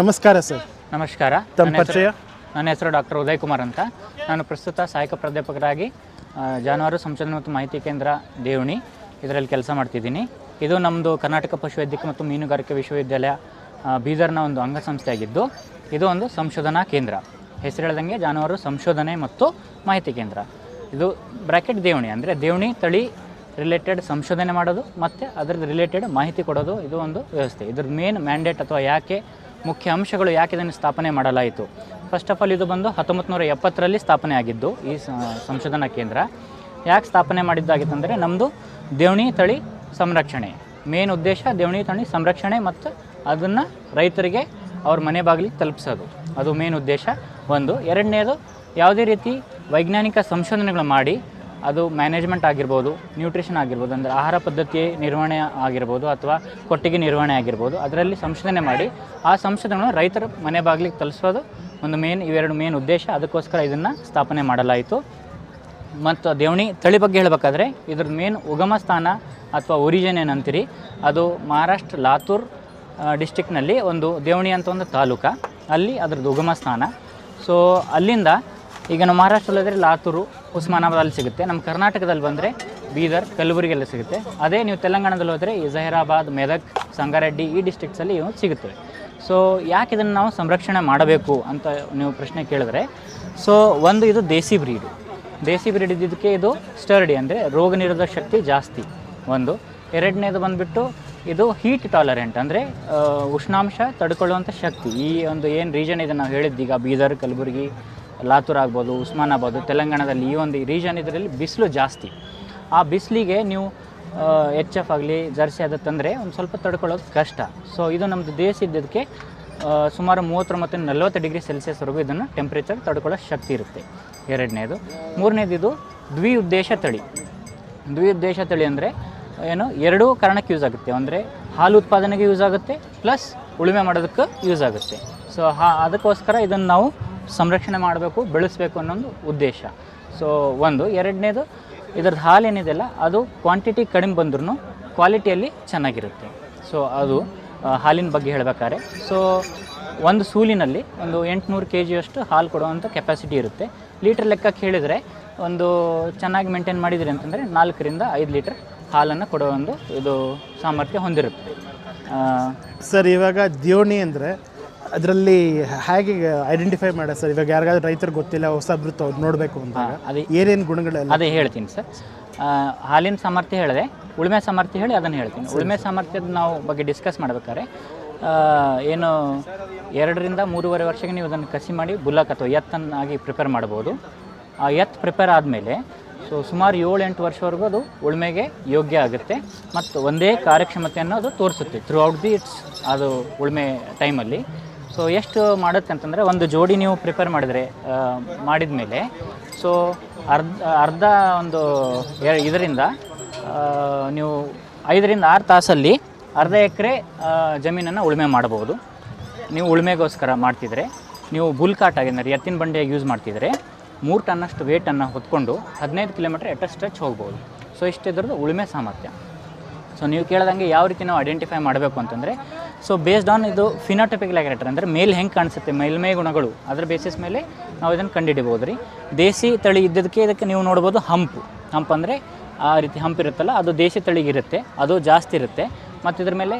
ನಮಸ್ಕಾರ ಸರ್. ನಮಸ್ಕಾರ. ತಮ್ಮ ಪರಿಚಯ? ನನ್ನ ಹೆಸರು ಡಾಕ್ಟರ್ ಉದಯ್ ಕುಮಾರ್ ಅಂತ. ನಾನು ಪ್ರಸ್ತುತ ಸಹಾಯಕ ಪ್ರಾಧ್ಯಾಪಕರಾಗಿ ಆ, ಜಾನುವಾರು ಸಂಶೋಧನೆ ಮತ್ತು ಮಾಹಿತಿ ಕೇಂದ್ರ ದೇವಣಿ ಇದರಲ್ಲಿ ಕೆಲಸ ಮಾಡ್ತಿದ್ದೀನಿ. ಇದು ನಮ್ಮದು ಕರ್ನಾಟಕ ಪಶುವೈದ್ಯಕ ಮತ್ತು ಮೀನುಗಾರಿಕೆ ವಿಶ್ವವಿದ್ಯಾಲಯ ಆ, ಬೀದರ್ನ ಒಂದು ಅಂಗಸಂಸ್ಥೆ ಆಗಿದ್ದು ಇದು ಒಂದು ಸಂಶೋಧನಾ ಕೇಂದ್ರ. ಹೆಸರು ಹೇಳ್ದಂಗೆ ಜಾನುವಾರು ಸಂಶೋಧನೆ ಮತ್ತು ಮಾಹಿತಿ ಕೇಂದ್ರ. ಇದು ಬ್ರ್ಯಾಕೆಟ್ ದೇವಣಿ ಅಂದರೆ ದೇವಣಿ ತಳಿ ರಿಲೇಟೆಡ್ ಸಂಶೋಧನೆ ಮಾಡೋದು ಮತ್ತು ಅದ್ರದ್ದು ರಿಲೇಟೆಡ್ ಮಾಹಿತಿ ಕೊಡೋದು ಇದು ಒಂದು ವ್ಯವಸ್ಥೆ. ಇದ್ರ ಮೇನ್ ಮ್ಯಾಂಡೇಟ್ ಅಥವಾ ಯಾಕೆ ಮುಖ್ಯ ಅಂಶಗಳು ಯಾಕೆ ಇದನ್ನು ಸ್ಥಾಪನೆ ಮಾಡಲಾಯಿತು? ಫಸ್ಟ್ ಆಫ್ ಆಲ್ ಇದು ಬಂದು ಹತ್ತೊಂಬತ್ತು ನೂರ ಎಪ್ಪತ್ತರಲ್ಲಿ ಸ್ಥಾಪನೆ ಆಗಿದ್ದು ಈ ಸಂಶೋಧನಾ ಕೇಂದ್ರ. ಯಾಕೆ ಸ್ಥಾಪನೆ ಮಾಡಿದ್ದಾಗಿತ್ತಂದರೆ ನಮ್ಮದು ದೇವಣಿ ತಳಿ ಸಂರಕ್ಷಣೆ. ಮೇನ್ ಉದ್ದೇಶ ದೇವಣಿ ತಳಿ ಸಂರಕ್ಷಣೆ ಮತ್ತು ಅದನ್ನು ರೈತರಿಗೆ ಅವ್ರ ಮನೆ ಬಾಗಿಲಿಗೆ ತಲುಪಿಸೋದು. ಅದು ಮೇನ್ ಉದ್ದೇಶ. ಒಂದು. ಎರಡನೇದು, ಯಾವುದೇ ರೀತಿ ವೈಜ್ಞಾನಿಕ ಸಂಶೋಧನೆಗಳು ಮಾಡಿ ಅದು ಮ್ಯಾನೇಜ್ಮೆಂಟ್ ಆಗಿರ್ಬೋದು ನ್ಯೂಟ್ರಿಷನ್ ಆಗಿರ್ಬೋದು, ಅಂದರೆ ಆಹಾರ ಪದ್ಧತಿ ನಿರ್ವಹಣೆ ಆಗಿರ್ಬೋದು ಅಥವಾ ಕೊಟ್ಟಿಗೆ ನಿರ್ವಹಣೆ ಆಗಿರ್ಬೋದು, ಅದರಲ್ಲಿ ಸಂಶೋಧನೆ ಮಾಡಿ ಆ ಸಂಶೋಧನೆಗಳನ್ನು ರೈತರ ಮನೆ ಬಾಗಿಲಿಗೆ ತಲುಪಿಸೋದು ಒಂದು ಮೇನ್ ಇವೆರಡು ಮೇನ್ ಉದ್ದೇಶ. ಅದಕ್ಕೋಸ್ಕರ ಇದನ್ನು ಸ್ಥಾಪನೆ ಮಾಡಲಾಯಿತು. ಮತ್ತು ದೇವಣಿ ತಳಿ ಬಗ್ಗೆ ಹೇಳಬೇಕಾದ್ರೆ, ಇದ್ರದ್ದು ಮೇನ್ ಉಗಮ ಸ್ಥಾನ ಅಥವಾ ಒರಿಜಿನ್ ಏನಂತೀರಿ? ಅದು ಮಹಾರಾಷ್ಟ್ರ, ಲಾತೂರ್ ಡಿಸ್ಟಿಕ್ನಲ್ಲಿ ಒಂದು ದೇವಣಿ ಅಂತ ಒಂದು ತಾಲೂಕು. ಅಲ್ಲಿ ಅದ್ರದ್ದು ಉಗಮ ಸ್ಥಾನ. ಸೊ ಅಲ್ಲಿಂದ ಈಗ ನಾವು ಮಹಾರಾಷ್ಟ್ರದಲ್ಲಿದ್ರೆ ಲಾತೂರು ಉಸ್ಮಾನಾಬಾದಲ್ಲಿ ಸಿಗುತ್ತೆ. ನಮ್ಮ ಕರ್ನಾಟಕದಲ್ಲಿ ಬಂದರೆ ಬೀದರ್, ಕಲಬುರಗಿಯಲ್ಲಿ ಸಿಗುತ್ತೆ. ಅದೇ ನೀವು ತೆಲಂಗಾಣದಲ್ಲಿ ಹೋದರೆ ಈ ಜಹೀರಾಬಾದ್, ಮೆದಕ್, ಸಂಗಾರೆಡ್ಡಿ ಈ ಡಿಸ್ಟ್ರಿಕ್ಸಲ್ಲಿ ಇವು ಸಿಗುತ್ತವೆ. ಸೊ ಯಾಕೆ ಇದನ್ನು ನಾವು ಸಂರಕ್ಷಣೆ ಮಾಡಬೇಕು ಅಂತ ನೀವು ಪ್ರಶ್ನೆ ಕೇಳಿದ್ರೆ ಸೊ ಒಂದು ಇದು ದೇಸಿ ಬ್ರೀಡು ದೇಸಿ ಬ್ರೀಡ್ ಇದ್ದಿದ್ದಕ್ಕೆ ಇದು ಸ್ಟರ್ಡಿ ಅಂದರೆ ರೋಗ ನಿರೋಧಕ ಶಕ್ತಿ ಜಾಸ್ತಿ ಒಂದು. ಎರಡನೇದು ಬಂದುಬಿಟ್ಟು ಇದು ಹೀಟ್ ಟಾಲರೆಂಟ್ ಅಂದರೆ ಉಷ್ಣಾಂಶ ತಡ್ಕೊಳ್ಳುವಂಥ ಶಕ್ತಿ. ಈ ಒಂದು ಏನು ರೀಜನ್ ಇದೆ ನಾವು ಹೇಳಿದ್ದೀಗ? ಬೀದರ್, ಕಲಬುರಗಿ ಲಾತೂರ್ ಆಗ್ಬೋದು ಉಸ್ಮಾನಾಬಾದು ತೆಲಂಗಾಣದಲ್ಲಿ ಈ ಒಂದು ರೀಜನ್ ಇದರಲ್ಲಿ ಬಿಸಿಲು ಜಾಸ್ತಿ. ಆ ಬಿಸಿಲಿಗೆ ನೀವು ಎಚ್ ಎಫ್ ಆಗಲಿ ಜರ್ಸಿ ಅದು ತಂದರೆ ಒಂದು ಸ್ವಲ್ಪ ತಡ್ಕೊಳ್ಳೋದು ಕಷ್ಟ. ಸೊ ಇದು ನಮ್ಮದು ದೇಶ ಇದ್ದದಕ್ಕೆ ಆ, ಸುಮಾರು ಮೂವತ್ತೊಂಬತ್ತು ನಲವತ್ತು ಡಿಗ್ರಿ ಸೆಲ್ಸಿಯಸ್ವರೆಗೂ ಇದನ್ನು ಟೆಂಪ್ರೇಚರ್ ತಡ್ಕೊಳ್ಳೋ ಶಕ್ತಿ ಇರುತ್ತೆ. ಎರಡನೇದು. ಮೂರನೇದು ಇದು ದ್ವಿ ಉದ್ದೇಶ ತಳಿ. ದ್ವಿ ಉದ್ದೇಶ ತಳಿ ಅಂದರೆ ಏನು ಎರಡೂ ಕಾರಣಕ್ಕೆ ಯೂಸ್ ಆಗುತ್ತೆ. ಅಂದರೆ ಹಾಲು ಉತ್ಪಾದನೆಗೆ ಯೂಸ್ ಆಗುತ್ತೆ ಪ್ಲಸ್ ಉಳುಮೆ ಮಾಡೋದಕ್ಕೆ ಯೂಸ್ ಆಗುತ್ತೆ. ಸೊ ಹಾ ಅದಕ್ಕೋಸ್ಕರ ಇದನ್ನು ನಾವು ಸಂರಕ್ಷಣೆ ಮಾಡಬೇಕು, ಬೆಳೆಸಬೇಕು ಅನ್ನೋದು ಉದ್ದೇಶ. ಸೊ ಒಂದು. ಎರಡನೇದು, ಇದ್ರದ್ದು ಹಾಲೇನಿದೆಯಲ್ಲ, ಅದು ಕ್ವಾಂಟಿಟಿ ಕಡಿಮೆ ಬಂದ್ರೂ ಕ್ವಾಲಿಟಿಯಲ್ಲಿ ಚೆನ್ನಾಗಿರುತ್ತೆ. ಸೊ ಅದು ಹಾಲಿನ ಬಗ್ಗೆ ಹೇಳಬೇಕಾದ್ರೆ. ಸೊ ಒಂದು ಸೂಲಿನಲ್ಲಿ ಒಂದು ಎಂಟುನೂರು ಕೆ ಜಿಯಷ್ಟು ಹಾಲು ಕೊಡುವಂಥ ಕೆಪಾಸಿಟಿ ಇರುತ್ತೆ. ಲೀಟ್ರ್ ಲೆಕ್ಕಕ್ಕೆ ಹೇಳಿದರೆ, ಒಂದು ಚೆನ್ನಾಗಿ ಮೇಂಟೈನ್ ಮಾಡಿದ್ರಿ ಅಂತಂದರೆ ನಾಲ್ಕರಿಂದ ಐದು ಲೀಟ್ರ್ ಹಾಲನ್ನು ಕೊಡೋ ಒಂದು ಇದು ಸಾಮರ್ಥ್ಯ ಹೊಂದಿರುತ್ತೆ. ಸರ್, ಇವಾಗ ದೇವಣಿ ಅಂದರೆ ಅದರಲ್ಲಿ ಹೇಗೆ ಐಡೆಂಟಿಫೈ ಮಾಡ ಸರ್? ಇವಾಗ ಯಾರಿಗಾದ್ರೂ ರೈತರು ಗೊತ್ತಿಲ್ಲ ಹೊಸಬ್ರು ಅವ್ರು ನೋಡಬೇಕು ಅಂತ ಅದೇ. ಏನೇನು ಗುಣಗಳೆಲ್ಲ? ಅದೇ ಹೇಳ್ತೀನಿ ಸರ್. ಹಾಲಿನ ಸಾಮರ್ಥ್ಯ ಹೇಳಿದೆ ಉಳುಮೆ ಸಾಮರ್ಥ್ಯ ಹೇಳಿ ಅದನ್ನು ಹೇಳ್ತೀನಿ. ಉಳುಮೆ ಸಾಮರ್ಥ್ಯದ ನಾವು ಬಗ್ಗೆ ಡಿಸ್ಕಸ್ ಮಾಡ್ಬೇಕಾದ್ರೆ ಏನು ಎರಡರಿಂದ ಮೂರುವರೆ ವರ್ಷಕ್ಕೆ ನೀವು ಅದನ್ನು ಕಸಿ ಮಾಡಿ ಬುಲ್ಲಕ್ ಅಥವಾ ಎತ್ತನ್ನಾಗಿ ಪ್ರಿಪೇರ್ ಮಾಡ್ಬೋದು. ಆ ಎತ್ ಪ್ರಿಪೇರ್ ಆದಮೇಲೆ ಸೊ ಸುಮಾರು ಏಳು ಎಂಟು ವರ್ಷವರೆಗೂ ಅದು ಉಳುಮೆಗೆ ಯೋಗ್ಯ ಆಗುತ್ತೆ ಮತ್ತು ಒಂದೇ ಕಾರ್ಯಕ್ಷಮತೆಯನ್ನು ಅದು ತೋರಿಸುತ್ತೆ ಥ್ರೂ ಔಟ್ ದಿ ಇಟ್ಸ್ ಅದು ಉಳುಮೆ ಟೈಮಲ್ಲಿ ಸೊ ಎಷ್ಟು ಮಾಡುತ್ತೆ ಅಂತಂದರೆ ಒಂದು ಜೋಡಿ ನೀವು ಪ್ರಿಪೇರ್ ಮಾಡಿದರೆ ಮಾಡಿದ ಮೇಲೆ ಸೊ ಅರ್ಧ ಅರ್ಧ ಒಂದು ಇದರಿಂದ ನೀವು ಐದರಿಂದ ಆರು ತಾಸಲ್ಲಿ ಅರ್ಧ ಎಕರೆ ಜಮೀನನ್ನು ಉಳುಮೆ ಮಾಡಬಹುದು. ನೀವು ಉಳುಮೆಗೋಸ್ಕರ ಮಾಡ್ತಿದ್ರೆ, ನೀವು ಬುಲ್ಕಾಟ್ ಅಂದರೆ ಎತ್ತಿನ ಬಂಡಿಯಾಗಿ ಯೂಸ್ ಮಾಡ್ತಿದ್ರೆ, ಮೂರು ಟನ್ನಷ್ಟು ವೇಟನ್ನು ಹೊತ್ಕೊಂಡು ಹದಿನೈದು ಕಿಲೋಮೀಟ್ರ್ ಎಟ್ ಸ್ಟ್ರೆಚ್ ಹೋಗ್ಬೋದು. ಸೊ ಇಷ್ಟಿದ್ರದ್ದು ಉಳುಮೆ ಸಾಮರ್ಥ್ಯ. ಸೊ ನೀವು ಕೇಳ್ದಂಗೆ ಯಾವ ರೀತಿ ನಾವು ಐಡೆಂಟಿಫೈ ಮಾಡಬೇಕು ಅಂತಂದರೆ ಸೊ ಬೇಸ್ಡ್ ಆನ್ ಇದು ಫಿನಾಟಪಿಕ್ ಕ್ಯಾರೆಕ್ಟರ್ ಅಂದರೆ ಮೇಲ್ ಹೆಂಗೆ ಕಾಣಿಸುತ್ತೆ, ಮೇಲ್ಮೈ ಗುಣಗಳು, ಅದರ ಬೇಸಿಸ್ ಮೇಲೆ ನಾವು ಇದನ್ನು ಕಂಡುಹಿಡಿಬೋದು ರೀ. ದೇಸಿ ತಳಿ ಇದ್ದದಕ್ಕೆ ಇದಕ್ಕೆ ನೀವು ನೋಡ್ಬೋದು ಹಂಪು. ಹಂಪ್ ಅಂದರೆ ಆ ರೀತಿ ಹಂಪ್ ಇರುತ್ತಲ್ಲ, ಅದು ದೇಸಿ ತಳಿಗಿರುತ್ತೆ ಅದು ಜಾಸ್ತಿ ಇರುತ್ತೆ. ಮತ್ತು ಇದ್ರ ಮೇಲೆ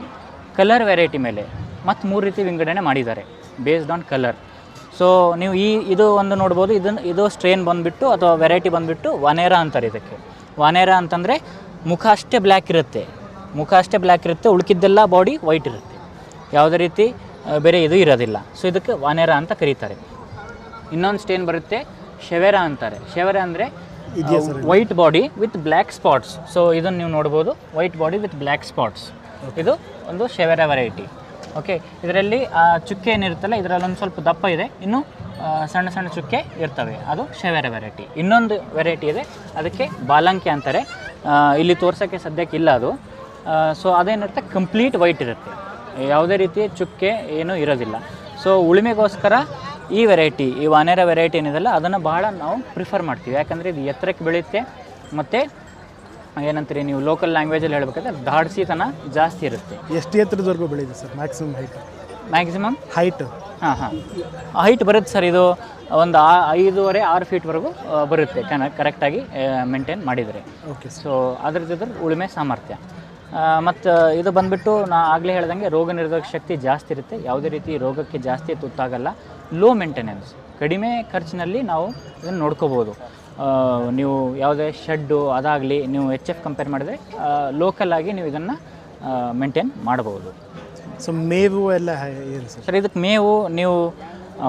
ಕಲರ್ ವೆರೈಟಿ ಮೇಲೆ ಮತ್ತು ಮೂರು ರೀತಿ ವಿಂಗಡಣೆ ಮಾಡಿದ್ದಾರೆ ಬೇಸ್ಡ್ ಆನ್ ಕಲರ್ ಸೊ ನೀವು ಈ ಇದು ಒಂದು ನೋಡ್ಬೋದು ಇದನ್ನು ಇದು ಸ್ಟ್ರೇನ್ ಬಂದುಬಿಟ್ಟು ಅಥವಾ ವೆರೈಟಿ ಬಂದುಬಿಟ್ಟು ವನೇರಾ ಅಂತಾರೆ ಇದಕ್ಕೆ. ವನೇರಾ ಅಂತಂದರೆ ಮುಖ ಅಷ್ಟೇ ಬ್ಲ್ಯಾಕ್ ಇರುತ್ತೆ. ಮುಖ ಅಷ್ಟೇ ಬ್ಲ್ಯಾಕ್ ಇರುತ್ತೆ ಉಳ್ಕಿದ್ದೆಲ್ಲ ಬಾಡಿ ವೈಟ್ ಇರುತ್ತೆ. ಯಾವುದೇ ರೀತಿ ಬೇರೆ ಇದು ಇರೋದಿಲ್ಲ. ಸೊ ಇದಕ್ಕೆ ವಾನೇರ ಅಂತ ಕರೀತಾರೆ. ಇನ್ನೊಂದು ಸ್ಟೇನ್ ಬರುತ್ತೆ ಶೆವೆರ ಅಂತಾರೆ. ಶೆವೆರ ಅಂದರೆ white body with black spots so ಇದನ್ನು ನೀವು ನೋಡ್ಬೋದು white body with black spots ಇದು ಒಂದು ಶೆವೆರ ವೆರೈಟಿ ಓಕೆ ಇದರಲ್ಲಿ ಆ ಚುಕ್ಕೆ ಏನಿರುತ್ತಲ್ಲ ಇದರಲ್ಲಿ ಒಂದು ಸ್ವಲ್ಪ ದಪ್ಪ ಇದೆ. ಇನ್ನು ಸಣ್ಣ ಸಣ್ಣ ಚುಕ್ಕೆ ಇರ್ತವೆ. ಅದು ಶೆವೆರ ವೆರೈಟಿ ಇನ್ನೊಂದು ವೆರೈಟಿ ಇದೆ ಅದಕ್ಕೆ ಬಾಲಂಕಿ ಅಂತಾರೆ. ಇಲ್ಲಿ ತೋರ್ಸೋಕ್ಕೆ ಸದ್ಯಕ್ಕೆ ಇಲ್ಲ ಅದು. ಸೊ ಅದೇನಿರುತ್ತೆ ಕಂಪ್ಲೀಟ್ ವೈಟ್ ಇರುತ್ತೆ. ಯಾವುದೇ ರೀತಿ ಚುಕ್ಕೆ ಏನೂ ಇರೋದಿಲ್ಲ. ಸೊ ಉಳುಮೆಗೋಸ್ಕರ ಈ ವೆರೈಟಿ ಈ ವಾನೇರ ವೆರೈಟಿ ಏನಿದೆಲ್ಲ ಅದನ್ನು ಬಹಳ ನಾವು ಪ್ರಿಫರ್ ಮಾಡ್ತೀವಿ. ಯಾಕಂದರೆ ಇದು ಎತ್ತರಕ್ಕೆ ಬೆಳೆಯುತ್ತೆ ಮತ್ತು ಏನಂತೀರಿ ನೀವು ಲೋಕಲ್ ಲ್ಯಾಂಗ್ವೇಜಲ್ಲಿ ಹೇಳ್ಬೇಕಾದ್ರೆ ದಾಡ್ಸಿತನ ಜಾಸ್ತಿ ಇರುತ್ತೆ. ಎಷ್ಟು ಎತ್ತರದವರೆಗೂ ಬೆಳೆಯುತ್ತೆ sir? Maximum height maximum height ಹಾಂ ಹಾಂ. ಹೈಟ್ ಬರುತ್ತೆ ಸರ್ ಇದು ಒಂದು ಆ- ಐದೂವರೆ ಆರು ಫೀಟ್ವರೆಗೂ ಬರುತ್ತೆ. ಕನ ಕರೆಕ್ಟಾಗಿ ಮೇಂಟೈನ್ ಮಾಡಿದರೆ. ಓಕೆ ಸೊ ಅದ್ರ ಜೊತೆ ಉಳುಮೆ ಸಾಮರ್ಥ್ಯ. ಮತ್ತು ಇದು ಬಂದ್ಬಿಟ್ಟು ನಾ ಆಗಲೇ ಹೇಳ್ದಂಗೆ ರೋಗ ನಿರೋಧಕ ಶಕ್ತಿ ಜಾಸ್ತಿ ಇರುತ್ತೆ. ಯಾವುದೇ ರೀತಿ ರೋಗಕ್ಕೆ ಜಾಸ್ತಿ ತುತ್ತಾಗಲ್ಲ. ಲೋ ಮೇಂಟೆನೆನ್ಸ್ ಕಡಿಮೆ ಖರ್ಚಿನಲ್ಲಿ ನಾವು ಇದನ್ನು ನೋಡ್ಕೋಬೋದು. ನೀವು ಯಾವುದೇ ಶೆಡ್ಡು ಅದಾಗಲಿ ನೀವು ಎಚ್ ಎಫ್ ಕಂಪೇರ್ ಮಾಡಿದ್ರೆ ಲೋಕಲ್ಲಾಗಿ ಆಗಿ ನೀವು ಇದನ್ನು ಮೇಂಟೈನ್ ಮಾಡಬಹುದು ಸೊ ಮೇವು ಎಲ್ಲ ಸರ್? ಸರ್ ಇದಕ್ಕೆ ಮೇವು ನೀವು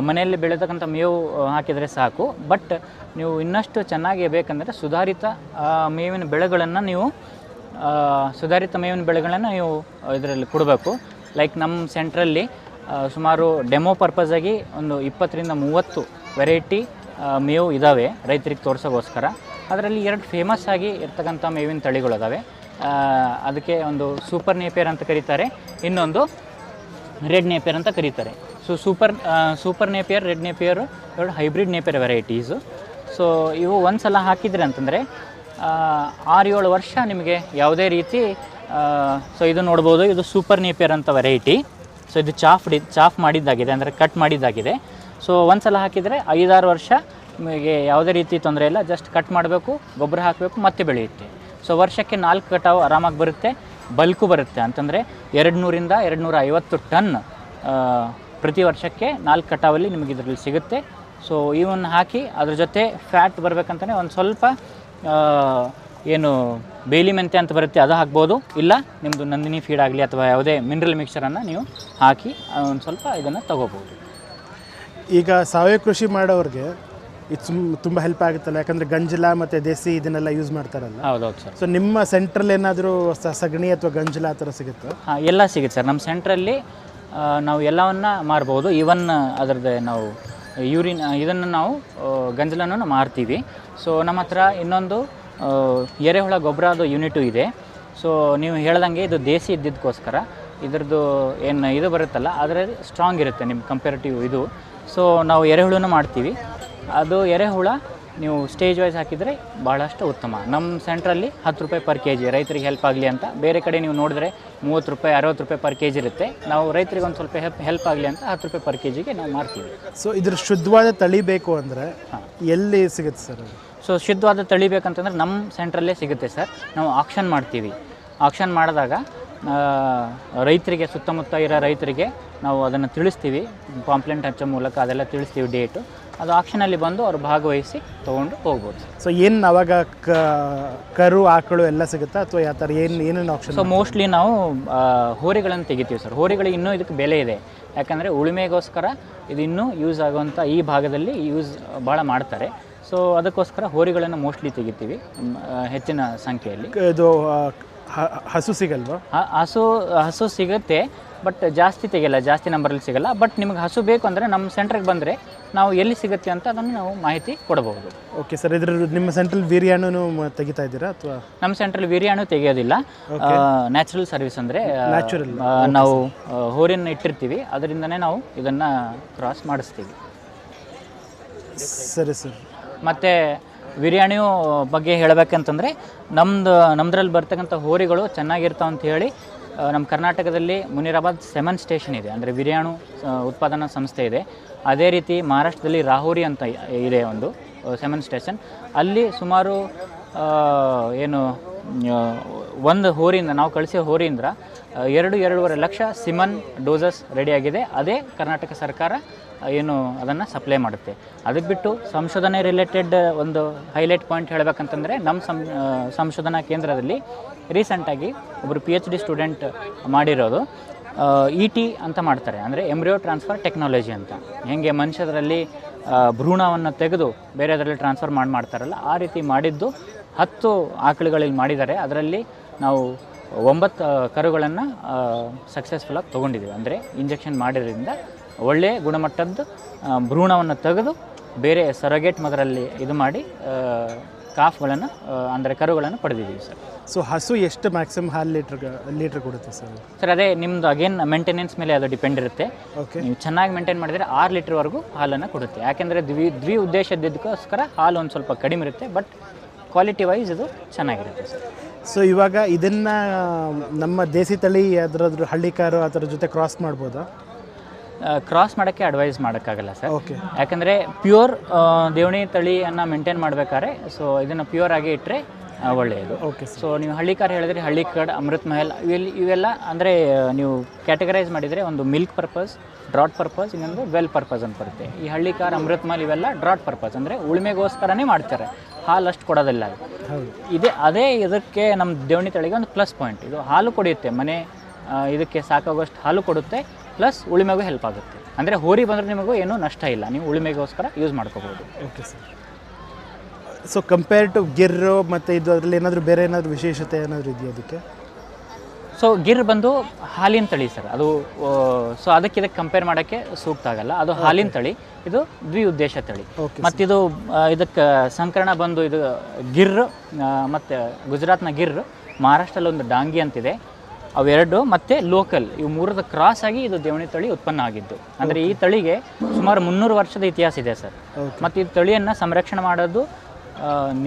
ಮನೆಯಲ್ಲಿ ಬೆಳೆತಕ್ಕಂಥ ಮೇವು ಹಾಕಿದರೆ ಸಾಕು. ಬಟ್ ನೀವು ಇನ್ನಷ್ಟು ಚೆನ್ನಾಗಿ ಬೇಕಂದರೆ ಸುಧಾರಿತ ಮೇವಿನ ಬೆಳೆಗಳನ್ನು ನೀವು ಸುಧಾರಿತ ಮೇವಿನ ಬೆಳೆಗಳನ್ನು ನೀವು ಇದರಲ್ಲಿ ಕೊಡಬೇಕು. ಲೈಕ್ ನಮ್ಮ ಸೆಂಟ್ರಲ್ಲಿ ಸುಮಾರು ಡೆಮೋ ಪರ್ಪಸಾಗಿ ಒಂದು ಇಪ್ಪತ್ತರಿಂದ ಮೂವತ್ತು ವೆರೈಟಿ ಮೇವು ಇದ್ದಾವೆ ರೈತರಿಗೆ ತೋರಿಸೋಗೋಸ್ಕರ. ಅದರಲ್ಲಿ ಎರಡು ಫೇಮಸ್ ಆಗಿ ಇರ್ತಕ್ಕಂಥ ಮೇವಿನ ತಳಿಗಳಿದ್ದಾವೆ ಅದಕ್ಕೆ ಒಂದು ಸೂಪರ್ ನೇಪಿಯರ್ ಅಂತ ಕರೀತಾರೆ. ಇನ್ನೊಂದು ರೆಡ್ ನೇಪಿಯರ್ ಅಂತ ಕರೀತಾರೆ. So super super napier red napier ಎರಡು ಹೈಬ್ರಿಡ್ ನೇಪಿಯರ್ ವೆರೈಟೀಸು ಸೊ ಇವು ಒಂದು ಸಲ ಹಾಕಿದರೆ ಅಂತಂದರೆ ಆರು ಏಳು ವರ್ಷ ನಿಮಗೆ ಯಾವುದೇ ರೀತಿ ಸೊ ಇದು ನೋಡ್ಬೋದು, ಇದು ಸೂಪರ್ ನೇಪಿಯರ್ ಅಂತ ವೆರೈಟಿ ಸೊ ಇದು ಚಾಫ್ ಚಾಫ್ ಮಾಡಿದ್ದಾಗಿದೆ, ಅಂದರೆ ಕಟ್ ಮಾಡಿದ್ದಾಗಿದೆ. ಸೊ ಒಂದು ಸಲ ಹಾಕಿದರೆ ಐದಾರು ವರ್ಷ ನಿಮಗೆ ಯಾವುದೇ ರೀತಿ ತೊಂದರೆ ಇಲ್ಲ ಜಸ್ಟ್ ಕಟ್ ಮಾಡಬೇಕು, ಗೊಬ್ಬರ ಹಾಕಬೇಕು, ಮತ್ತೆ ಬೆಳೆಯುತ್ತೆ. ಸೊ ವರ್ಷಕ್ಕೆ ನಾಲ್ಕು ಕಟಾವು ಆರಾಮಾಗಿ ಬರುತ್ತೆ, ಬಲ್ಕು ಬರುತ್ತೆ. ಅಂತಂದರೆ ಎರಡು ನೂರಿಂದ ಎರಡು ನೂರ ಐವತ್ತು ಟನ್ ಪ್ರತಿ ವರ್ಷಕ್ಕೆ ನಾಲ್ಕು ಕಟಾವಲ್ಲಿ ನಿಮಗೆ ಇದರಲ್ಲಿ ಸಿಗುತ್ತೆ. ಸೊ ಇವನ್ನು ಹಾಕಿ, ಅದ್ರ ಜೊತೆ ಫ್ಯಾಟ್ ಬರಬೇಕಂತಲೇ ಒಂದು ಸ್ವಲ್ಪ ಏನು ಬೇಲಿ ಮೆಂತೆ ಅಂತ ಬರುತ್ತೆ ಅದು ಹಾಕ್ಬೋದು. ಇಲ್ಲ ನಿಮ್ಮದು ನಂದಿನಿ ಫೀಡ್ ಆಗಲಿ ಅಥವಾ ಯಾವುದೇ ಮಿನರಲ್ ಮಿಕ್ಸರನ್ನು ನೀವು ಹಾಕಿ ಒಂದು ಸ್ವಲ್ಪ ಇದನ್ನು ತಗೋಬೋದು. ಈಗ ಸಾವಯವ ಕೃಷಿ ಮಾಡೋರಿಗೆ ಇದು ಸುಮ್ ತುಂಬ ಹೆಲ್ಪ್ ಆಗುತ್ತಲ್ಲ? ಯಾಕಂದರೆ ಗಂಜಲ ಮತ್ತು ದೇಸಿ ಇದನ್ನೆಲ್ಲ ಯೂಸ್ ಮಾಡ್ತಾರಲ್ಲ? ಹೌದೌದು ಸರ್. ಸೊ ನಿಮ್ಮ ಸೆಂಟ್ರಲ್ಲಿ ಏನಾದರೂ ಸಗಣಿ ಅಥವಾ ಗಂಜಲ ಆ ಥರ ಸಿಗುತ್ತಾ? ಹಾಂ ಎಲ್ಲ ಸಿಗುತ್ತೆ ಸರ್. ನಮ್ಮ ಸೆಂಟ್ರಲ್ಲಿ ನಾವು ಎಲ್ಲವನ್ನ ಮಾರ್ಬೋದು ಈವನ್ ಅದರದ್ದೇ ನಾವು ಯೂರಿನ್ ಇದನ್ನು ನಾವು ಗಂಜಲನ್ನು ನಾವು ಮಾರ್ತೀವಿ. ಸೊ, ನಮ್ಮ ಹತ್ರ ಇನ್ನೊಂದು ಎರೆಹುಳ ಗೊಬ್ಬರದ ಯೂನಿಟು ಇದೆ. ಸೊ, ನೀವು ಹೇಳ್ದಂಗೆ ಇದು ದೇಸಿ ಇದ್ದಿದ್ದಕ್ಕೋಸ್ಕರ ಇದ್ರದ್ದು ಏನು ಇದು ಬರುತ್ತಲ್ಲ ಆದರೆ ಸ್ಟ್ರಾಂಗ್ ಇರುತ್ತೆ ನಿಮ್ಮ ಕಂಪೇರಿಟಿವ್ ಇದು. ಸೊ, ನಾವು ಎರೆಹುಳನೂ ಮಾಡ್ತೀವಿ. ಅದು ಎರೆಹುಳ ನೀವು ಸ್ಟೇಜ್ ವೈಸ್ ಹಾಕಿದರೆ ಭಾಳಷ್ಟು ಉತ್ತಮ. ನಮ್ಮ ಸೆಂಟ್ರಲ್ಲಿ ಹತ್ತು ರೂಪಾಯಿ ಪರ್ ಕೆ ಜಿ ರೈತರಿಗೆ ಹೆಲ್ಪ್ ಆಗಲಿ ಅಂತ. ಬೇರೆ ಕಡೆ ನೀವು ನೋಡಿದ್ರೆ ಮೂವತ್ತು ರೂಪಾಯಿ ಅರವತ್ತು ರೂಪಾಯಿ ಪರ್ ಕೆ ಜಿ ಇರುತ್ತೆ. ನಾವು ರೈತರಿಗೆ ಒಂದು ಸ್ವಲ್ಪ ಹೆಲ್ಪ್ ಹೆಲ್ಪ್ ಆಗಲಿ ಅಂತ ಹತ್ತು ರೂಪಾಯಿ ಪರ್ ಕೆ ಜಿಗೆ ನಾವು ಮಾರ್ತೀವಿ ಸೊ ಇದ್ರ ಶುದ್ಧವಾದ ತಳಿ ಬೇಕು ಅಂದರೆ ಎಲ್ಲಿ ಸಿಗುತ್ತೆ ಸರ್ ಸೊ ಶುದ್ಧವಾದ ತಳಿ ಬೇಕಂತಂದ್ರೆ ನಮ್ಮ ಸೆಂಟ್ರಲ್ಲೇ ಸಿಗುತ್ತೆ ಸರ್. ನಾವು ಆಕ್ಷನ್ ಮಾಡ್ತೀವಿ. ಆಕ್ಷನ್ ಮಾಡಿದಾಗ ರೈತರಿಗೆ ಸುತ್ತಮುತ್ತ ಇರೋ ರೈತರಿಗೆ ನಾವು ಅದನ್ನು ತಿಳಿಸ್ತೀವಿ. ಪಾಂಪ್ಲೆಂಟ್ ಹಚ್ಚೋ ಮೂಲಕ ಅದೆಲ್ಲ ತಿಳಿಸ್ತೀವಿ ಡೇಟು ಅದು ಆಕ್ಷನಲ್ಲಿ ಬಂದು ಅವ್ರು ಭಾಗವಹಿಸಿ ತೊಗೊಂಡು ಹೋಗ್ಬೋದು. ಸೊ ಏನು ಅವಾಗ ಕ ಕರು ಆಕಳು ಎಲ್ಲ ಸಿಗುತ್ತಾ? ಅಥವಾ ಯಾವ ಥರ ಏನು ಏನೇನು ಆಪ್ಷನ್ ಸೊ ಮೋಸ್ಟ್ಲಿ ನಾವು ಹೋರಿಗಳನ್ನು ತೆಗಿತೀವಿ ಸರ್. ಹೋರಿಗಳಿಗೆ ಇನ್ನೂ ಇದಕ್ಕೆ ಬೆಲೆ ಇದೆ. ಯಾಕಂದರೆ ಉಳುಮೆಗೋಸ್ಕರ ಇದು ಇನ್ನೂ ಯೂಸ್ ಆಗುವಂಥ ಈ ಭಾಗದಲ್ಲಿ ಯೂಸ್ ಭಾಳ ಮಾಡ್ತಾರೆ. ಸೊ ಅದಕ್ಕೋಸ್ಕರ ಹೋರಿಗಳನ್ನು ಮೋಸ್ಟ್ಲಿ ತೆಗಿತೀವಿ ಹೆಚ್ಚಿನ ಸಂಖ್ಯೆಯಲ್ಲಿ. ಇದು ಹಸು ಸಿಗಲ್ವಾ? ಹಸು ಹಸು ಸಿಗುತ್ತೆ ಬಟ್ ಜಾಸ್ತಿ ತೆಗಿಲ್ಲ ಜಾಸ್ತಿ ನಂಬರಲ್ಲಿ ಸಿಗಲ್ಲ. ಬಟ್ ನಿಮಗೆ ಹಸು ಬೇಕು ಅಂದರೆ ನಮ್ಮ ಸೆಂಟ್ರಿಗೆ ಬಂದರೆ ನಾವು ಎಲ್ಲಿ ಸಿಗುತ್ತೆ ಅಂತ ಅದನ್ನು ನಾವು ಮಾಹಿತಿ ಕೊಡಬಹುದು. ಓಕೆ ಸರ್ ಇದ್ರ ನಿಮ್ಮ ಸೆಂಟ್ರಲ್ ಬಿರಿಯಾನಿನೂ ತೆಗಿತಾ ಇದ್ದೀರಾ ಅಥವಾ? ನಮ್ಮ ಸೆಂಟ್ರಲ್ ಬಿರಿಯಾನಿ ತೆಗೆಯೋದಿಲ್ಲ. ನ್ಯಾಚುರಲ್ ಸರ್ವಿಸ್ ಅಂದರೆ ನ್ಯಾಚುರಲ್ ನಾವು ಹೋರಿಯನ್ನ ಇಟ್ಟಿರ್ತೀವಿ. ಅದರಿಂದನೇ ನಾವು ಇದನ್ನು ಕ್ರಾಸ್ ಮಾಡಿಸ್ತೀವಿ. ಸರಿ ಸರ್ ಮತ್ತು ಬಿರಿಯಾನಿಯು ಬಗ್ಗೆ ಹೇಳಬೇಕಂತಂದರೆ ನಮ್ಮದು ನಮ್ಮದ್ರಲ್ಲಿ ಬರ್ತಕ್ಕಂಥ ಹೋರಿಗಳು ಚೆನ್ನಾಗಿರ್ತಾವೆ ಅಂತ ಹೇಳಿ ನಮ್ಮ ಕರ್ನಾಟಕದಲ್ಲಿ ಮುನಿರಾಬಾದ್ ಸೆಮನ್ ಸ್ಟೇಷನ್ ಇದೆ. ಅಂದರೆ ಬಿರಿಯಾಣು ಉತ್ಪಾದನಾ ಸಂಸ್ಥೆ ಇದೆ. ಅದೇ ರೀತಿ ಮಹಾರಾಷ್ಟ್ರದಲ್ಲಿ ರಾಹುರಿ ಅಂತ ಇದೆ ಒಂದು ಸೆಮನ್ ಸ್ಟೇಷನ್. ಅಲ್ಲಿ ಸುಮಾರು ಏನು ಒಂದು ಹೋರಿಯಿಂದ ನಾವು ಕಳಿಸಿದ ಹೋರಿಯಿಂದ ಎರಡು, ಎರಡೂವರೆ ಲಕ್ಷ ಸಿಮನ್ ಡೋಸಸ್ ರೆಡಿಯಾಗಿದೆ ಅದೇ ಕರ್ನಾಟಕ ಸರ್ಕಾರ ಏನು ಅದನ್ನು ಸಪ್ಲೈ ಮಾಡುತ್ತೆ. ಅದಕ್ಕೆ ಬಿಟ್ಟು ಸಂಶೋಧನೆ ರಿಲೇಟೆಡ್ ಒಂದು ಹೈಲೈಟ್ ಪಾಯಿಂಟ್ ಹೇಳಬೇಕಂತಂದರೆ ನಮ್ಮ ಸಂ ಸಂಶೋಧನಾ ಕೇಂದ್ರದಲ್ಲಿ ರೀಸೆಂಟಾಗಿ ಒಬ್ಬರು ಪಿ ಎಚ್ ಡಿ ಸ್ಟೂಡೆಂಟ್ ಮಾಡಿರೋದು. ಇ ಟಿ ಅಂತ ಮಾಡ್ತಾರೆ. ಅಂದರೆ ಎಂಬ್ರಿಯೋ ಟ್ರಾನ್ಸ್ಫರ್ ಟೆಕ್ನಾಲಜಿ ಅಂತ. ಹೇಗೆ ಮನುಷ್ಯದರಲ್ಲಿ ಭ್ರೂಣವನ್ನು ತೆಗೆದು ಬೇರೆದರಲ್ಲಿ ಟ್ರಾನ್ಸ್ಫರ್ ಮಾಡಿ, ಮಾಡ್ತಾರಲ್ಲ, ಆ ರೀತಿ ಮಾಡಿದ್ದು ಹತ್ತು ಆಕಳುಗಳಲ್ಲಿ ಮಾಡಿದ್ದಾರೆ. ಅದರಲ್ಲಿ ನಾವು ಒಂಬತ್ತು ಕರುಗಳನ್ನು ಸಕ್ಸಸ್ಫುಲ್ಲಾಗಿ ತೊಗೊಂಡಿದ್ದೀವಿ ಅಂದರೆ ಇಂಜೆಕ್ಷನ್ ಮಾಡಿದ್ರಿಂದ ಒಳ್ಳೆಯ ಗುಣಮಟ್ಟದ್ದು ಭ್ರೂಣವನ್ನು ತೆಗೆದು ಬೇರೆ ಸರಗೇಟ್ ಮದರಲ್ಲಿ ಇದು ಮಾಡಿ ಕಾಫ್ಗಳನ್ನು ಅಂದರೆ ಕರುಗಳನ್ನು ಪಡೆದಿದ್ದೀವಿ ಸರ್. ಸೊ ಹಸು ಎಷ್ಟು ಮ್ಯಾಕ್ಸಿಮಮ್ ಹಾಲು ಲೀಟ್ರ್ ಲೀಟ್ರ್ ಕೊಡುತ್ತೆ ಸರ್? ಸರ್ ಅದೇ ನಿಮ್ಮದು ಅಗೇನ್ ಮೇಂಟೆನೆನ್ಸ್ ಮೇಲೆ ಅದು ಡಿಪೆಂಡ್ ಇರುತ್ತೆ. ಓಕೆ ನೀವು ಚೆನ್ನಾಗಿ ಮೇಂಟೈನ್ ಮಾಡಿದರೆ ಆರು ಲೀಟ್ರ್ವರೆಗೂ ಹಾಲನ್ನು ಕೊಡುತ್ತೆ. ಯಾಕೆಂದರೆ ದ್ವಿ ದ್ವಿ ಉದ್ದೇಶದ್ದಕ್ಕೋಸ್ಕರ ಹಾಲು ಒಂದು ಸ್ವಲ್ಪ ಕಡಿಮೆ ಇರುತ್ತೆ ಬಟ್ ಕ್ವಾಲಿಟಿ ವೈಸ್ ಇದು ಚೆನ್ನಾಗಿರುತ್ತೆ ಸರ್. ಸೊ ಇವಾಗ ಇದನ್ನು ನಮ್ಮ ದೇಸಿ ತಳಿ ಅದರದ್ರ ಹಳ್ಳಿಕಾರು ಅದರ ಜೊತೆ ಕ್ರಾಸ್ ಮಾಡ್ಬೋದಾ? ಕ್ರಾಸ್ ಮಾಡೋಕ್ಕೆ ಅಡ್ವೈಸ್ ಮಾಡೋಕ್ಕಾಗಲ್ಲ ಸರ್. ಓಕೆ ಯಾಕಂದರೆ ಪ್ಯೂರ್ ದೇವಣಿ ತಳಿಯನ್ನು ಮೇಂಟೈನ್ ಮಾಡಬೇಕಾದ್ರೆ ಸೊ ಇದನ್ನು ಪ್ಯೂರ್ ಆಗಿ ಇಟ್ಟರೆ ಒಳ್ಳೆಯದು. ಓಕೆ ಸೊ ನೀವು ಹಳ್ಳಿಕಾರ್ ಹೇಳಿದ್ರೆ ಹಳ್ಳಿ ಕಡ್ ಅಮೃತ್ ಮಹಲ್ ಇವೆಲ್ಲ ಇವೆಲ್ಲ ಅಂದರೆ ನೀವು ಕ್ಯಾಟಗರೈಸ್ ಮಾಡಿದರೆ ಒಂದು ಮಿಲ್ಕ್ ಪರ್ಪಸ್ ಡ್ರಾಟ್ ಪರ್ಪಸ್ ಇನ್ನೊಂದು ವೆಲ್ ಪರ್ಪಸ್ ಅಂತ ಬರುತ್ತೆ. ಈ ಹಳ್ಳಿ ಕಾರ್ ಅಮೃತ್ ಮಹಲ್ ಇವೆಲ್ಲ ಡ್ರಾಟ್ ಪರ್ಪಸ್ ಅಂದರೆ ಉಳುಮೆಗೋಸ್ಕರನೇ ಮಾಡ್ತಾರೆ. ಹಾಲು ಅಷ್ಟು ಕೊಡೋದಿಲ್ಲ ಇದೇ ಅದೇ ಇದಕ್ಕೆ ನಮ್ಮ ದೇವಣಿ ತಳಿಗೆ ಒಂದು ಪ್ಲಸ್ ಪಾಯಿಂಟ್ ಇದು ಹಾಲು ಕೊಡುತ್ತೆ ಮನೆ ಇದಕ್ಕೆ ಸಾಕಾಗುವಷ್ಟು ಹಾಲು ಕೊಡುತ್ತೆ. ಪ್ಲಸ್ ಉಳಿಮೆಗೂ ಹೆಲ್ಪ್ ಆಗುತ್ತೆ. ಅಂದರೆ ಹೋರಿ ಬಂದರೆ ನಿಮಗೂ ಏನೂ ನಷ್ಟ ಇಲ್ಲ. ನೀವು ಉಳಿಮೆಗೋಸ್ಕರ ಯೂಸ್ ಮಾಡ್ಕೋಬೋದು. Okay sir so compare to Gir ಮತ್ತು ಇದು ಅದರಲ್ಲಿ ಏನಾದರೂ ಬೇರೆ ಏನಾದರೂ ವಿಶೇಷತೆ ಏನಾದರೂ ಇದೆಯಾ ಅದಕ್ಕೆ? ಸೊ ಗಿರ್ ಬಂದು ಹಾಲಿನ ತಳಿ ಸರ್ ಅದು ಸೊ ಅದಕ್ಕೆ ಇದಕ್ಕೆ ಕಂಪೇರ್ ಮಾಡೋಕ್ಕೆ ಸೂಕ್ತ ಆಗಲ್ಲ. ಅದು ಹಾಲಿನ ತಳಿ ಇದು ದ್ವಿ ಉದ್ದೇಶ ತಳಿ ಮತ್ತಿದು ಇದಕ್ಕೆ ಸಂಕರಣ ಬಂದು ಇದು ಗಿರ್ ಮತ್ತು ಗುಜರಾತ್ನ ಗಿರ್ ಮಹಾರಾಷ್ಟ್ರಲ್ಲಿ ಒಂದು ಡಾಂಗಿ ಅಂತಿದೆ. ಅವೆರಡು ಮತ್ತು ಲೋಕಲ್. ಇವು ಮೂರದ ಕ್ರಾಸ್ ಆಗಿ ಇದು ದೇವಣಿ ತಳಿ ಉತ್ಪನ್ನ ಆಗಿದ್ದು. ಅಂದರೆ ಈ ತಳಿಗೆ ಸುಮಾರು ಮುನ್ನೂರು ವರ್ಷದ ಇತಿಹಾಸ ಇದೆ ಸರ್. ಮತ್ತು ಈ ತಳಿಯನ್ನು ಸಂರಕ್ಷಣೆ ಮಾಡೋದು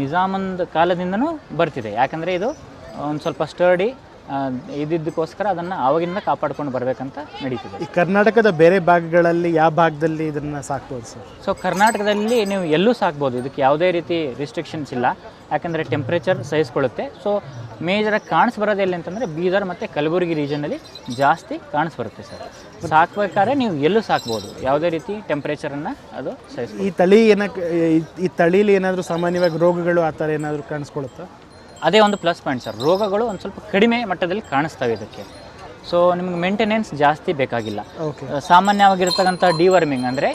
ನಿಜಾಮಂದ್ ಕಾಲದಿಂದನೂ ಬರ್ತಿದೆ. ಯಾಕಂದರೆ ಇದು ಒಂದು ಸ್ವಲ್ಪ ಸ್ಟರ್ಡಿ ಇದ್ದಿದ್ದಕ್ಕೋಸ್ಕರ ಅದನ್ನು ಆವಾಗಿಂದ ಕಾಪಾಡ್ಕೊಂಡು ಬರಬೇಕಂತ ನಡೀತಿದೆ. ಈ ಕರ್ನಾಟಕದ ಬೇರೆ ಭಾಗಗಳಲ್ಲಿ ಯಾವ ಭಾಗದಲ್ಲಿ ಇದನ್ನು ಸಾಕ್ಬೋದು ಸರ್? ಸೊ ಕರ್ನಾಟಕದಲ್ಲಿ ನೀವು ಎಲ್ಲೂ ಸಾಕ್ಬೋದು. ಇದಕ್ಕೆ ಯಾವುದೇ ರೀತಿ ರಿಸ್ಟ್ರಿಕ್ಷನ್ಸ್ ಇಲ್ಲ. ಯಾಕಂದರೆ ಟೆಂಪ್ರೇಚರ್ ಸಹಿಸ್ಕೊಳ್ಳುತ್ತೆ. ಸೊ ಮೇಜರಾಗಿ ಕಾಣಿಸ್ಬರೋದು ಎಲ್ಲಿ ಅಂತಂದರೆ ಬೀದರ್ ಮತ್ತು ಕಲಬುರಗಿ ರೀಜನಲ್ಲಿ ಜಾಸ್ತಿ ಕಾಣಿಸ್ಬರುತ್ತೆ ಸರ್. ಸಾಕ್ಬೇಕಾದ್ರೆ ನೀವು ಎಲ್ಲೂ ಸಾಕ್ಬೋದು. ಯಾವುದೇ ರೀತಿ ಟೆಂಪ್ರೇಚರನ್ನು ಅದು ಸಹಿಸ್ಬೋದು ಈ ತಳಿ ಏನಕ್ಕೆ ಈ- ಈ ತಳೀಲಿ ಏನಾದರೂ ಸಾಮಾನ್ಯವಾಗಿ ರೋಗಗಳು ಆ ಥರ ಏನಾದರೂ ಕಾಣಿಸ್ಕೊಳುತ್ತಾ ಅದೇ ಒಂದು ಪ್ಲಸ್ ಪಾಯಿಂಟ್ ಸರ್ ರೋಗಗಳು ಒಂದು ಸ್ವಲ್ಪ ಕಡಿಮೆ ಮಟ್ಟದಲ್ಲಿ ಕಾಣಿಸ್ತವೆ ಇದಕ್ಕೆ. ಸೊ ನಿಮ್ಗೆ ಮೇಂಟೆನೆನ್ಸ್ ಜಾಸ್ತಿ ಬೇಕಾಗಿಲ್ಲ. ಓಕೆ ಸಾಮಾನ್ಯವಾಗಿರ್ತಕ್ಕಂಥ ಡಿವರ್ಮಿಂಗ್ ಅಂದರೆ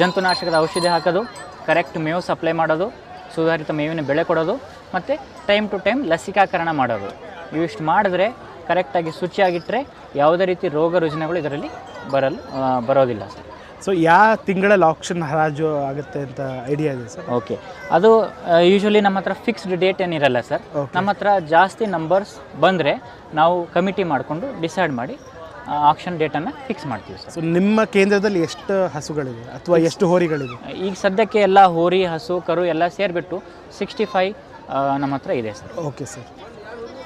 ಜಂತುನಾಶಕದ ಔಷಧಿ ಹಾಕೋದು ಕರೆಕ್ಟ್ ಮೇವು ಸಪ್ಲೈ ಮಾಡೋದು ಸುಧಾರಿತ ಮೇವಿನ ಬೆಳೆ ಕೊಡೋದು ಮತ್ತು ಟೈಮ್ ಟು ಟೈಮ್ ಲಸಿಕಾಕರಣ ಮಾಡೋದು. ಇವಿಷ್ಟು ಮಾಡಿದ್ರೆ ಕರೆಕ್ಟಾಗಿ ಶುಚಿಯಾಗಿಟ್ಟರೆ ಯಾವುದೇ ರೀತಿ ರೋಗ ರುಜಿನಗಳು ಇದರಲ್ಲಿ ಬರಲು ಬರೋದಿಲ್ಲ ಸರ್ ಸೊ ಯಾವ ತಿಂಗಳಲ್ಲಿ ಆಪ್ಷನ್ ಹರಾಜು ಆಗುತ್ತೆ ಅಂತ ಐಡಿಯಾ ಇದೆ ಸರ್? ಓಕೆ ಅದು ಯೂಶ್ವಲಿ ನಮ್ಮ ಹತ್ರ ಫಿಕ್ಸ್ಡ್ ಡೇಟ್ ಏನಿರಲ್ಲ ಸರ್. ನಮ್ಮ ಹತ್ರ ಜಾಸ್ತಿ ನಂಬರ್ಸ್ ಬಂದರೆ ನಾವು ಕಮಿಟಿ ಮಾಡಿಕೊಂಡು ಡಿಸೈಡ್ ಮಾಡಿ ಆಕ್ಷನ್ ಡೇಟನ್ನು ಫಿಕ್ಸ್ ಮಾಡ್ತೀವಿ ಸರ್. ಸೊ ನಿಮ್ಮ ಕೇಂದ್ರದಲ್ಲಿ ಎಷ್ಟು ಹಸುಗಳಿವೆ ಅಥವಾ ಎಷ್ಟು ಹೋರಿಗಳಿವೆ? ಈಗ ಸದ್ಯಕ್ಕೆ ಎಲ್ಲ ಹೋರಿ ಹಸು ಕರು ಎಲ್ಲ ಸೇರಿಬಿಟ್ಟು ಸಿಕ್ಸ್ಟಿ ಫೈವ್ ನಮ್ಮ ಹತ್ರ ಇದೆ ಸರ್. ಓಕೆ ಸರ್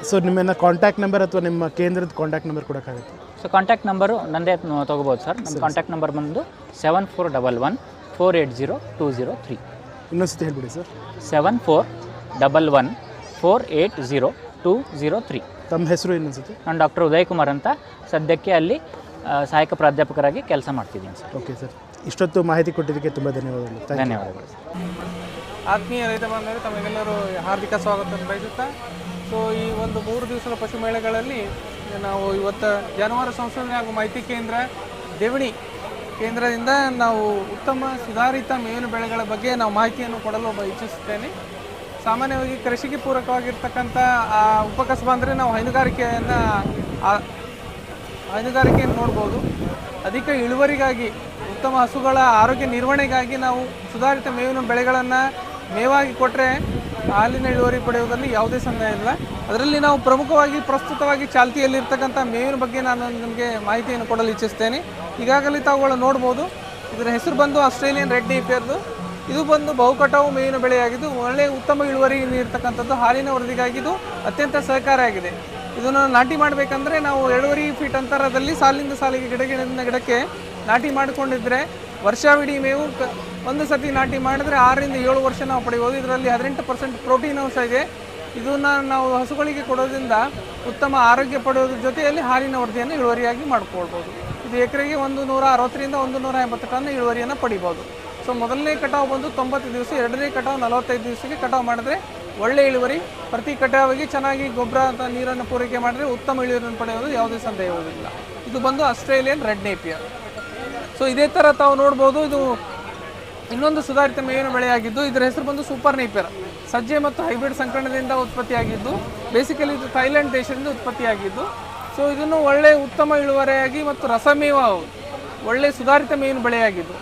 ಸೊ ನಿಮ್ಮನ್ನು ಕಾಂಟ್ಯಾಕ್ಟ್ ನಂಬರ್ ಅಥವಾ ನಿಮ್ಮ ಕೇಂದ್ರದ ಕಾಂಟ್ಯಾಕ್ಟ್ ನಂಬರ್ ಕೊಡೋಕ್ಕಾಗುತ್ತೆ? ಸೊ ಕಾಂಟ್ಯಾಕ್ಟ್ ನಂಬರು ನಂದೇ ತೊಗೋಬೋದು ಸರ್ ನಮ್ಮ ಕಾಂಟ್ಯಾಕ್ಟ್ ನಂಬರ್ ಬಂದು seven four double one four eight zero two zero three ಇನ್ನೊಂದ್ಸತಿ ಹೇಳ್ಬಿಡಿ sir seven four double one four eight zero two zero three ತಮ್ಮ ಹೆಸರು ಇನ್ನೊಂದ್ಸತಿ ನಾನು ಡಾಕ್ಟರ್ ಉದಯ್ ಕುಮಾರ್ ಅಂತ. ಸದ್ಯಕ್ಕೆ ಅಲ್ಲಿ ಸಹಾಯಕ ಪ್ರಾಧ್ಯಾಪಕರಾಗಿ ಕೆಲಸ ಮಾಡ್ತಿದ್ದೀನಿ ಸರ್ ಓಕೆ ಸರ್ ಇಷ್ಟೊತ್ತು ಮಾಹಿತಿ ಕೊಟ್ಟಿದ್ದಕ್ಕೆ ತುಂಬ ಧನ್ಯವಾದಗಳು. ಧನ್ಯವಾದಗಳು ಸರ್ ಆತ್ಮೀಯ ರೈತ ಬಂದರೆ ತಮಗೆಲ್ಲರೂ ಹಾರ್ದಿಕ ಸ್ವಾಗತ ಬಯಸುತ್ತಾ ಸೊ ಈ ಒಂದು ಮೂರು ದಿವಸದ ಪಶು ಮೇಳಗಳಲ್ಲಿ ನಾವು ಇವತ್ತು ಜಾನುವಾರು ಸಂಶೋಧನೆ ಹಾಗೂ ಮಾಹಿತಿ ಕೇಂದ್ರ ದೇವಣಿ ಕೇಂದ್ರದಿಂದ ನಾವು ಉತ್ತಮ ಸುಧಾರಿತ ಮೇವಿನ ಬೆಳೆಗಳ ಬಗ್ಗೆ ನಾವು ಮಾಹಿತಿಯನ್ನು ಕೊಡಲು ಇಚ್ಛಿಸುತ್ತೇನೆ. ಸಾಮಾನ್ಯವಾಗಿ ಕೃಷಿಗೆ ಪೂರಕವಾಗಿರ್ತಕ್ಕಂಥ, ಆ, ಉಪಕಸಬ ಅಂದರೆ ನಾವು ಹೈನುಗಾರಿಕೆಯನ್ನು ಹೈನುಗಾರಿಕೆಯನ್ನು ನೋಡ್ಬೋದು. ಅಧಿಕ ಇಳುವರಿಗಾಗಿ, ಉತ್ತಮ ಹಸುಗಳ ಆರೋಗ್ಯ ನಿರ್ವಹಣೆಗಾಗಿ ನಾವು ಸುಧಾರಿತ ಮೇವಿನ ಬೆಳೆಗಳನ್ನು ಮೇವಾಗಿ ಕೊಟ್ಟರೆ ಹಾಲಿನ ಇಳುವರಿ ಪಡೆಯುವುದರಲ್ಲಿ ಯಾವುದೇ ಸಂದೇಹ ಇಲ್ಲ. ಅದರಲ್ಲಿ ನಾವು ಪ್ರಮುಖವಾಗಿ, ಪ್ರಸ್ತುತವಾಗಿ ಚಾಲ್ತಿಯಲ್ಲಿರ್ತಕ್ಕಂಥ ಮೇವಿನ ಬಗ್ಗೆ ನಾನು ನಿಮಗೆ ಮಾಹಿತಿಯನ್ನು ಕೊಡಲು ಇಚ್ಛಿಸ್ತೇನೆ. ಈಗಾಗಲೇ ತಾವುಗಳು ನೋಡ್ಬೋದು, ಇದರ ಹೆಸರು ಬಂದು ಆಸ್ಟ್ರೇಲಿಯನ್ ರೆಡ್ ನೇಪಿಯರ್ದು ಇದು ಬಂದು ಬಹುಕಟಾವು ಮೇವಿನ ಬೆಳೆಯಾಗಿದ್ದು, ಒಳ್ಳೆಯ ಉತ್ತಮ ಇಳುವರಿ ನೀಡ್ತಕ್ಕಂಥದ್ದು ಹಾಲಿನ ವರದಿಗಾಗಿದ್ದು ಅತ್ಯಂತ ಸಹಕಾರಿಯಾಗಿದೆ ಇದನ್ನು ನಾಟಿ ಮಾಡಬೇಕಂದ್ರೆ ನಾವು ಎರಡೂವರೆ ಫೀಟ್ ಅಂತರದಲ್ಲಿ ಸಾಲಿಂದ ಸಾಲಿಗೆ ಗಿಡಗಿಡದಿಂದ ಗಿಡಕ್ಕೆ ನಾಟಿ ಮಾಡಿಕೊಂಡಿದ್ರೆ ವರ್ಷವಿಡೀ ಮೇವು ಒಂದು ಸತಿ ನಾಟಿ ಮಾಡಿದ್ರೆ ಆರರಿಂದ ಏಳು ವರ್ಷ ನಾವು ಪಡೆಯಬಹುದು. ಇದರಲ್ಲಿ ಹದಿನೆಂಟು ಪರ್ಸೆಂಟ್ ಪ್ರೋಟೀನ್ ಅಂಶ ಇದೆ. ಇದನ್ನ ನಾವು ಹಸುಗಳಿಗೆ ಕೊಡೋದ್ರಿಂದ ಉತ್ತಮ ಆರೋಗ್ಯ ಪಡೆಯೋದ್ರ ಜೊತೆಯಲ್ಲಿ ಹಾಲಿನ ವರದಿಯನ್ನು ಇಳುವರಿಯಾಗಿ ಮಾಡಿಕೊಳ್ಬೋದು. ಇದು ಎಕರೆಗೆ ಒಂದು ನೂರ ಅರವತ್ತರಿಂದ ಒಂದು ನೂರ ಎಂಬತ್ತು ಟನ್ ಇಳುವರಿಯನ್ನು ಪಡಿಬೋದು. ಸೊ, ಮೊದಲನೇ ಕಟಾವು ಬಂದು ತೊಂಬತ್ತು ದಿವಸ, ಎರಡನೇ ಕಟಾವು ನಲವತ್ತೈದು ದಿವಸಕ್ಕೆ ಕಟಾವು ಮಾಡಿದ್ರೆ ಒಳ್ಳೆ ಇಳುವರಿ, ಪ್ರತಿ ಕಟಾವಿಗೆ ಚೆನ್ನಾಗಿ ಗೊಬ್ಬರ ಅಂತ ನೀರನ್ನು ಪೂರೈಕೆ ಮಾಡಿದ್ರೆ ಉತ್ತಮ ಇಳುವರಿಯನ್ನು ಪಡೆಯೋದು ಯಾವುದೇ ಸಂದೇಹವಿಲ್ಲ. ಇದು ಬಂದು ಆಸ್ಟ್ರೇಲಿಯನ್ ರೆಡ್ ನೇಪಿಯರ್. ಸೊ, ಇದೇ ಥರ ತಾವು ನೋಡ್ಬೋದು. ಇದು ಇನ್ನೊಂದು ಸುಧಾರಿತ ಮೇವಿನ ಬೆಳೆಯಾಗಿದ್ದು, ಇದರ ಹೆಸರು ಬಂದು ಸೂಪರ್ ನೈಪರ್. ಸಜ್ಜೆ ಮತ್ತು ಹೈಬ್ರಿಡ್ ಸಂಕರಣದಿಂದ ಉತ್ಪತ್ತಿಯಾಗಿದ್ದು ಬೇಸಿಕಲಿ ಇದು ಥೈಲ್ಯಾಂಡ್ ದೇಶದಿಂದ ಉತ್ಪತ್ತಿಯಾಗಿದ್ದು. ಸೊ ಇದನ್ನು ಒಳ್ಳೆ ಉತ್ತಮ ಇಳುವರಿಯಾಗಿ ಮತ್ತು ರಸಮೇವ, ಒಳ್ಳೆ ಸುಧಾರಿತ ಮೇವಿನ ಬೆಳೆಯಾಗಿದ್ದು.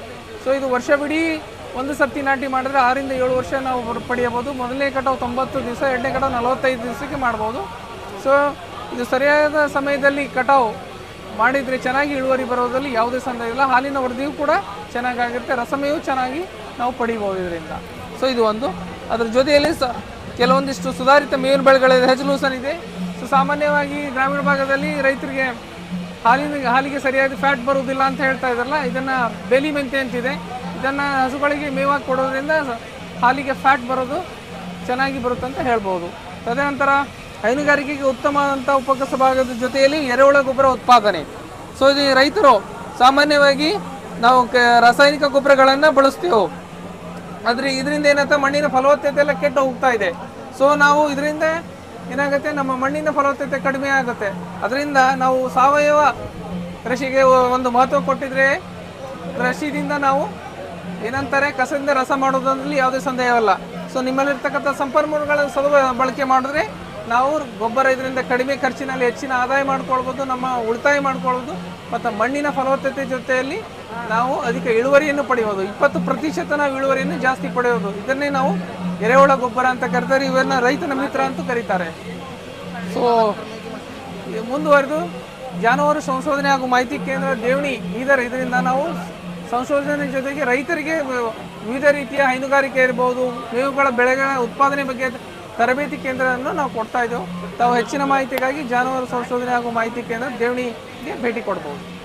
ಸೊ ಇದು ವರ್ಷವಿಡೀ ಒಂದು ಸರ್ತಿ ನಾಟಿ ಮಾಡಿದ್ರೆ ಆರಿಂದ ಏಳು ವರ್ಷ ನಾವು ಪಡೆಯಬಹುದು. ಮೊದಲನೇ ಕಟಾವು ತೊಂಬತ್ತು ದಿವಸ, ಎರಡನೇ ಕಟಾವು ನಲವತ್ತೈದು ದಿವಸಕ್ಕೆ ಮಾಡ್ಬೋದು. ಸೊ ಇದು ಸರಿಯಾದ ಸಮಯದಲ್ಲಿ ಕಟಾವು ಮಾಡಿದರೆ ಚೆನ್ನಾಗಿ ಇಳುವರಿ ಬರೋದ್ರಲ್ಲಿ ಯಾವುದೇ ಸಂದೇಹ ಇಲ್ಲ. ಹಾಲಿನ ವರದಿಯೂ ಕೂಡ ಚೆನ್ನಾಗಾಗಿರುತ್ತೆ ರಸಮೆಯೂ ಚೆನ್ನಾಗಿ ನಾವು ಪಡಿಬೋದು ಇದರಿಂದ. ಸೊ ಇದು ಒಂದು. ಅದರ ಜೊತೆಯಲ್ಲಿ ಸ, ಕೆಲವೊಂದಿಷ್ಟು ಸುಧಾರಿತ ಮೇವಿನ ಬೆಳೆಗಳ ಹೆಜ್ಲೂಸನ್ ಇದೆ. ಸೊ ಸಾಮಾನ್ಯವಾಗಿ ಗ್ರಾಮೀಣ ಭಾಗದಲ್ಲಿ ರೈತರಿಗೆ ಹಾಲಿನ, ಹಾಲಿಗೆ ಸರಿಯಾದ ಫ್ಯಾಟ್ ಬರುವುದಿಲ್ಲ ಅಂತ ಹೇಳ್ತಾ ಇದ್ದಾರಲ್ಲ, ಇದನ್ನು ಬೇಲಿ ಮೆಂತೆ ಅಂತಿದೆ. ಇದನ್ನು ಹಸುಗಳಿಗೆ ಮೇವಾಗಿ ಕೊಡೋದ್ರಿಂದ ಹಾಲಿಗೆ ಫ್ಯಾಟ್ ಬರೋದು ಚೆನ್ನಾಗಿ ಬರುತ್ತೆ ಅಂತ ಹೇಳ್ಬೋದು ತದನಂತರ ಹೈನುಗಾರಿಕೆಗೆ ಉತ್ತಮವಾದಂಥ ಉಪಕಸ ಭಾಗದ ಜೊತೆಯಲ್ಲಿ ಎರೆಹುಳ ಗೊಬ್ಬರ ಉತ್ಪಾದನೆ. ಸೊ ಇದು ರೈತರು ಸಾಮಾನ್ಯವಾಗಿ ನಾವು ರಾಸಾಯನಿಕ ಗೊಬ್ಬರಗಳನ್ನು ಬಳಸ್ತೀವಿ. ಆದರೆ ಇದರಿಂದ ಏನಾಗುತ್ತೆ ಮಣ್ಣಿನ ಫಲವತ್ತತೆ ಎಲ್ಲ ಕೆಟ್ಟು ಹೋಗ್ತಾ ಇದೆ. ಸೊ ನಾವು ಇದರಿಂದ ಏನಾಗುತ್ತೆ? ನಮ್ಮ ಮಣ್ಣಿನ ಫಲವತ್ತತೆ ಕಡಿಮೆ ಆಗುತ್ತೆ. ಅದರಿಂದ ನಾವು ಸಾವಯವ ಕೃಷಿಗೆ ಒಂದು ಮಹತ್ವ ಕೊಟ್ಟಿದ್ರೆ ಕೃಷಿದಿಂದ ನಾವು ಏನಂತಾರೆ? ಕಸದಿಂದ ರಸ ಮಾಡೋದ್ರಲ್ಲಿ ಯಾವುದೇ ಸಂದೇಹವಲ್ಲ. ಸೊ ನಿಮ್ಮಲ್ಲಿರ್ತಕ್ಕಂಥ ಸಂಪನ್ಮೂಲಗಳ ಸದ ಬಳಕೆ ಮಾಡಿದ್ರೆ ನಾವು ಗೊಬ್ಬರ ಇದರಿಂದ ಕಡಿಮೆ ಖರ್ಚಿನಲ್ಲಿ ಹೆಚ್ಚಿನ ಆದಾಯ ಮಾಡ್ಕೊಳ್ಬೋದು, ನಮ್ಮ ಉಳಿತಾಯ ಮಾಡ್ಕೊಳ್ಬೋದು, ಮತ್ತು ಮಣ್ಣಿನ ಫಲವತ್ತತೆ ಜೊತೆಯಲ್ಲಿ ನಾವು ಅಧಿಕ ಇಳುವರಿಯನ್ನು ಪಡೆಯೋದು. ಇಪ್ಪತ್ತು ಪ್ರತಿಶತ ನಾವು ಇಳುವರಿಯನ್ನು ಜಾಸ್ತಿ ಪಡೆಯೋದು. ಇದನ್ನೇ ನಾವು ಎರೆಹುಳ ಗೊಬ್ಬರ ಅಂತ ಕರೀತಾರೆ ಇವನ್ನ ರೈತನ ಮಿತ್ರ ಅಂತ ಕರೀತಾರೆ. ಸೊ ಮುಂದುವರೆದು ಜಾನುವಾರು ಸಂಶೋಧನೆ ಹಾಗೂ ಮಾಹಿತಿ ಕೇಂದ್ರ ದೇವಣಿ ಬೀದರ್ ಇದರಿಂದ ನಾವು ಸಂಶೋಧನೆ ಜೊತೆಗೆ ರೈತರಿಗೆ ವಿವಿಧ ರೀತಿಯ ಹೈನುಗಾರಿಕೆ ಇರ್ಬೋದು, ಮೇವುಗಳ ಬೆಳೆಗಳ ಉತ್ಪಾದನೆ ಬಗ್ಗೆ ತರಬೇತಿ ಕೇಂದ್ರವನ್ನು ನಾವು ಕೊಡ್ತಾ ಇದ್ದೇವೆ. ತಾವು ಹೆಚ್ಚಿನ ಮಾಹಿತಿಗಾಗಿ ಜಾನುವಾರು ಸಂಶೋಧನೆ ಹಾಗೂ ಮಾಹಿತಿ ಕೇಂದ್ರ ದೇವಣಿಗೆ ಭೇಟಿ ಕೊಡ್ಬೋದು.